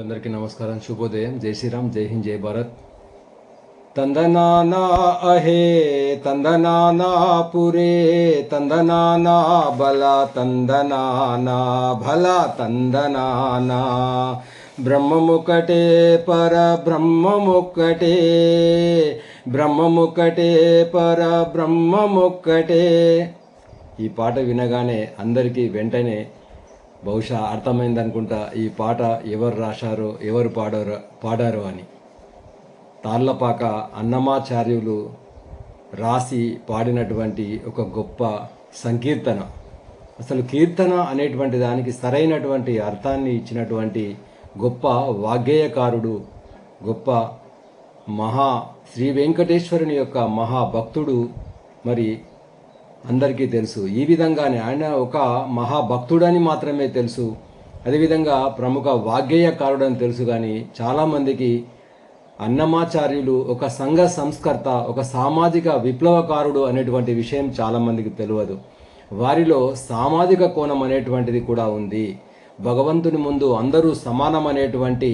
అందరికీ నమస్కారం. శుభోదయం. జై శ్రీరామ్. జై హింద్. జై భారత్. తందనానా అహే తందనానా పురే తందనానా బల తందనానా భల తందనానా బ్రహ్మముకటే పర బ్రహ్మముకటే బ్రహ్మముకటే పర బ్రహ్మముకటే ఈ పాట వినగానే అందరికీ వెంటనే బహుశా అర్థమైంది అనుకుంటా ఈ పాట ఎవరు రాశారో ఎవరు పాడారో పాడారో అని. తాళ్ళపాక అన్నమాచార్యులు రాసి పాడినటువంటి ఒక గొప్ప సంకీర్తన. అసలు కీర్తన అనేటువంటి దానికి సరైనటువంటి అర్థాన్ని ఇచ్చినటువంటి గొప్ప వాగ్గేయకారుడు గొప్ప మహా శ్రీ వెంకటేశ్వరుని యొక్క మహాభక్తుడు మరి అందరికీ తెలుసు. ఈ విధంగానే ఆయన ఒక మహాభక్తుడని మాత్రమే తెలుసు. అదేవిధంగా ప్రముఖ వాగ్గేయకారుడని తెలుసు కానీ చాలామందికి అన్నమాచార్యులు ఒక సంఘ సంస్కర్త ఒక సామాజిక విప్లవకారుడు అనేటువంటి విషయం చాలామందికి తెలియదు. వారిలో సామాజిక కోణం అనేటువంటిది కూడా ఉంది. భగవంతుని ముందు అందరూ సమానం అనేటువంటి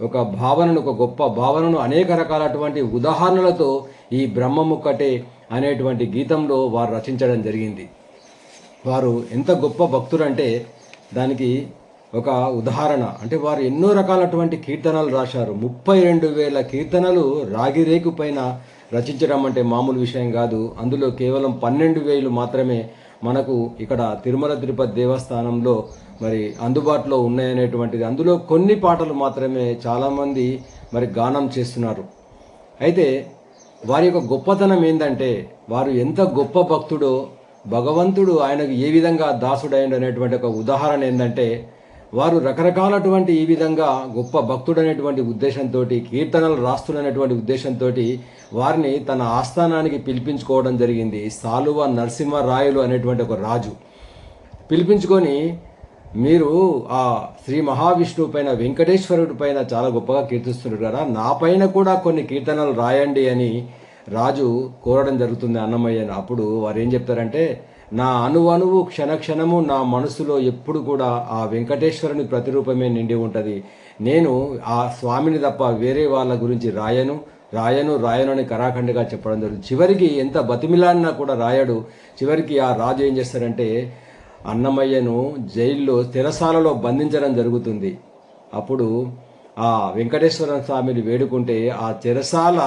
ఒక భావనను ఒక గొప్ప భావనను అనేక రకాలటువంటి ఉదాహరణలతో ఈ బ్రహ్మముక్కటే అనేటువంటి గీతంలో వారు రచించడం జరిగింది. వారు ఎంత గొప్ప భక్తులంటే దానికి ఒక ఉదాహరణ. అంటే వారు ఎన్నో రకాలటువంటి కీర్తనలు రాశారు. ముప్పై రెండు వేల కీర్తనలు రాగిరేకు పైన రచించడం అంటే మామూలు విషయం కాదు. అందులో కేవలం పన్నెండు వేలు మాత్రమే మనకు ఇక్కడ తిరుమల తిరుపతి దేవస్థానంలో మరి అందుబాటులో ఉన్నాయనేటువంటిది. అందులో కొన్ని పాటలు మాత్రమే చాలామంది మరి గానం చేస్తున్నారు. అయితే వారి యొక్క గొప్పతనం ఏంటంటే వారు ఎంత గొప్ప భక్తుడో భగవంతుడు ఆయనకు ఏ విధంగా దాసుడైండు అనేటువంటి ఒక ఉదాహరణ ఏంటంటే వారు రకరకాలటువంటి ఈ విధంగా గొప్ప భక్తుడు అనేటువంటి ఉద్దేశంతో కీర్తనలు రాస్తుడనేటువంటి ఉద్దేశంతో వారిని తన ఆస్థానానికి పిలిపించుకోవడం జరిగింది. సాలువ నరసింహరాయలు అనేటువంటి ఒక రాజు. పిలిపించుకొని మీరు ఆ శ్రీ మహావిష్ణువు పైన వెంకటేశ్వరుడి పైన చాలా గొప్పగా కీర్తిస్తున్నారు కదా నా పైన కూడా కొన్ని కీర్తనలు రాయండి అని రాజు కోరడం జరుగుతుంది అన్నమయ్యను అప్పుడు వారు ఏం చెప్తారంటే నా అణువణువు క్షణక్షణము నా మనసులో ఎప్పుడు కూడా ఆ వెంకటేశ్వరుని ప్రతిరూపమే నిండి ఉంటుంది. నేను ఆ స్వామిని తప్ప వేరే వాళ్ళ గురించి రాయను రాయను రాయను అని కరాఖండిగా చెప్పడం జరుగుతుంది. చివరికి ఎంత బతిమిలాడినా కూడా రాయడు. చివరికి ఆ రాజు ఏం చేస్తారంటే అన్నమయ్యను జైల్లో స్థిరసాలలో బంధించడం జరుగుతుంది. అప్పుడు ఆ వెంకటేశ్వర స్వామిని వేడుకుంటే ఆ చెరసాల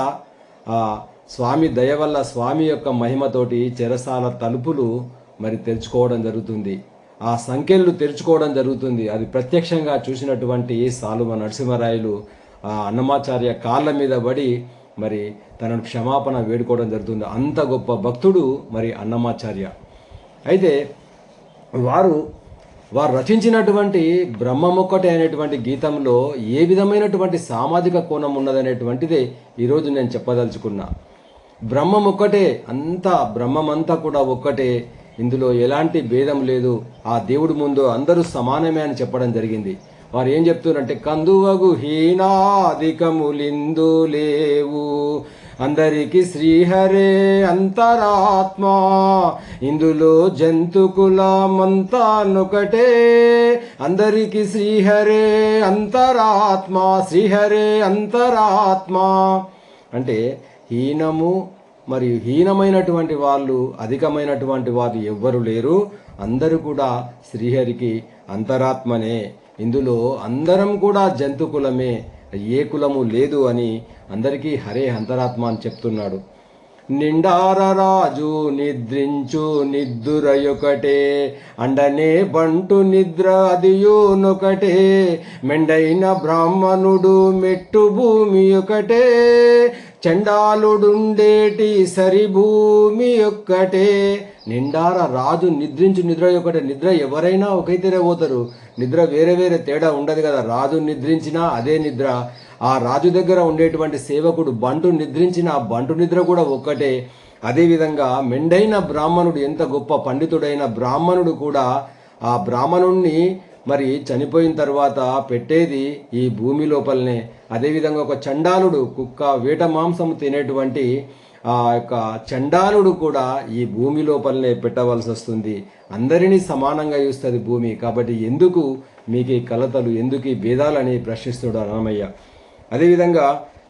స్వామి దయ వల్ల స్వామి యొక్క మహిమతోటి చెరసాల తలుపులు మరి తెరుచుకోవడం జరుగుతుంది. ఆ సంఖ్యలు తెరుచుకోవడం జరుగుతుంది. అది ప్రత్యక్షంగా చూసినటువంటి సాలుమ నరసింహరాయలు ఆ అన్నమాచార్య కాళ్ళ మీద పడి మరి తనను క్షమాపణ వేడుకోవడం జరుగుతుంది. అంత గొప్ప భక్తుడు మరి అన్నమాచార్య. అయితే వారు వారు రచించినటువంటి బ్రహ్మమొక్కటి అనేటువంటి గీతంలో ఏ విధమైనటువంటి సామాజిక కోణం ఉన్నదనేటువంటిదే ఈరోజు నేను చెప్పదలుచుకున్నా. బ్రహ్మం ఒక్కటే అంతా బ్రహ్మమంతా కూడా ఒక్కటే. ఇందులో ఎలాంటి భేదం లేదు. ఆ దేవుడు ముందు అందరూ సమానమే అని చెప్పడం జరిగింది. వారు ఏం చెప్తున్నారంటే కందువగు హీనాధికములిందు లేవు. అందరికి శ్రీహరే అంతరాత్మ. ఇందులో జంతుకులమంతా నొకటే. అందరికి శ్రీహరే అంతరాత్మ. శ్రీహరే అంతరాత్మ. అంటే హీనము మరియు హీనమైనటువంటి వాళ్ళు అధికమైనటువంటి వారు ఎవ్వరు లేరు. అందరూ కూడా శ్రీహరికి అంతరాత్మనే. ఇందులో అందరం కూడా జంతుకులమే ఏ కులము లేదు అని అందరికీ హరే అంతరాత్మ అని చెప్తున్నాడు. నిండార రాజు నిద్రించు నిద్దురయొకటే. అండనే బంటు నిద్ర అదియోనొకటే. మెండైన బ్రాహ్మణుడు మెట్టు భూమి ఒకటే. చండాలుడుండేటి సరి భూమి ఒక్కటే. నిండార రాజు నిద్రించు నిద్ర ఒకటే నిద్ర ఎవరైనా ఒకైతేనే పోతారు. నిద్ర వేరే వేరే తేడా ఉండదు కదా. రాజు నిద్రించినా అదే నిద్ర. ఆ రాజు దగ్గర ఉండేటువంటి సేవకుడు బంటు నిద్రించిన ఆ బంటు నిద్ర కూడా ఒక్కటే. అదేవిధంగా మెండైన బ్రాహ్మణుడు ఎంత గొప్ప పండితుడైన బ్రాహ్మణుడు కూడా ఆ బ్రాహ్మణుణ్ణి మరి చనిపోయిన తర్వాత పెట్టేది ఈ భూమి లోపలనే. అదేవిధంగా ఒక చండాలుడు కుక్క వేట మాంసం తినేటువంటి ఆ యొక్క చండాలుడు కూడా ఈ భూమి లోపలనే పెట్టవలసి వస్తుంది. అందరినీ సమానంగా చూస్తుంది భూమి. కాబట్టి ఎందుకు మీకు ఈ కలతలు ఎందుకు ఈ భేదాలని ప్రశ్నిస్తున్నాడు రామయ్య. అదేవిధంగా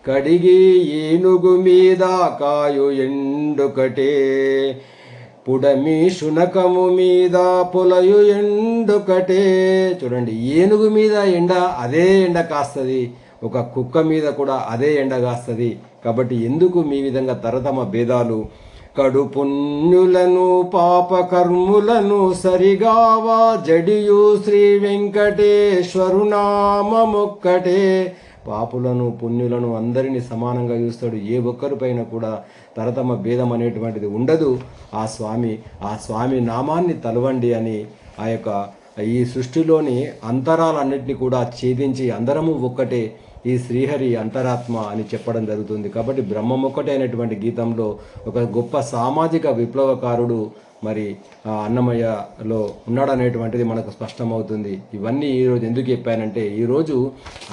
కడిగి ఏనుగు మీద కాయు ఎండుకటే పుడమి శునకము మీద పొలయు ఎండుకటే. చూడండి ఏనుగు మీద ఎండ అదే ఎండ కాస్తుంది ఒక కుక్క మీద కూడా అదే ఎండ కాస్తుంది. కాబట్టి ఎందుకు మీ విధంగా తరతమ భేదాలు? కడు పుణ్యులను పాపకర్ములను సరిగావా? జడియు శ్రీ వెంకటేశ్వరు నామమొక్కటే పాపులను పుణ్యులను అందరినీ సమానంగా చూస్తాడు. ఏ ఒక్కరిపైన కూడా తరతమ భేదం అనేటువంటిది ఉండదు. ఆ స్వామి ఆ స్వామి నామాన్ని తలవండి అని ఆ యొక్క ఈ సృష్టిలోని అంతరాలన్నింటినీ కూడా ఛేదించి అందరము ఒక్కటే ఈ శ్రీహరి అంతరాత్మ అని చెప్పడం జరుగుతుంది. కాబట్టి బ్రహ్మం ఒక్కటే అనేటువంటి గీతంలో ఒక గొప్ప సామాజిక విప్లవకారుడు మరి అన్నమయ్యలో ఉన్నాడనేటువంటిది మనకు స్పష్టమవుతుంది. ఇవన్నీ ఈరోజు ఎందుకు చెప్పానంటే ఈరోజు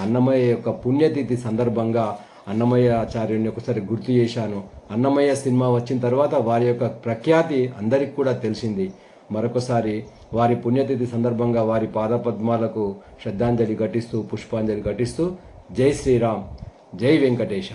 అన్నమయ్య యొక్క పుణ్యతిథి సందర్భంగా అన్నమయ్యాచార్యుని ఒకసారి గుర్తు చేశాను. అన్నమయ్య సినిమా వచ్చిన తర్వాత వారి యొక్క ప్రఖ్యాతి అందరికి కూడా తెలిసింది. మరొకసారి వారి పుణ్యతిథి సందర్భంగా వారి పాదపద్మాలకు శ్రద్ధాంజలి ఘటిస్తూ పుష్పాంజలి ఘటిస్తూ జై శ్రీరామ్ జై వెంకటేశ.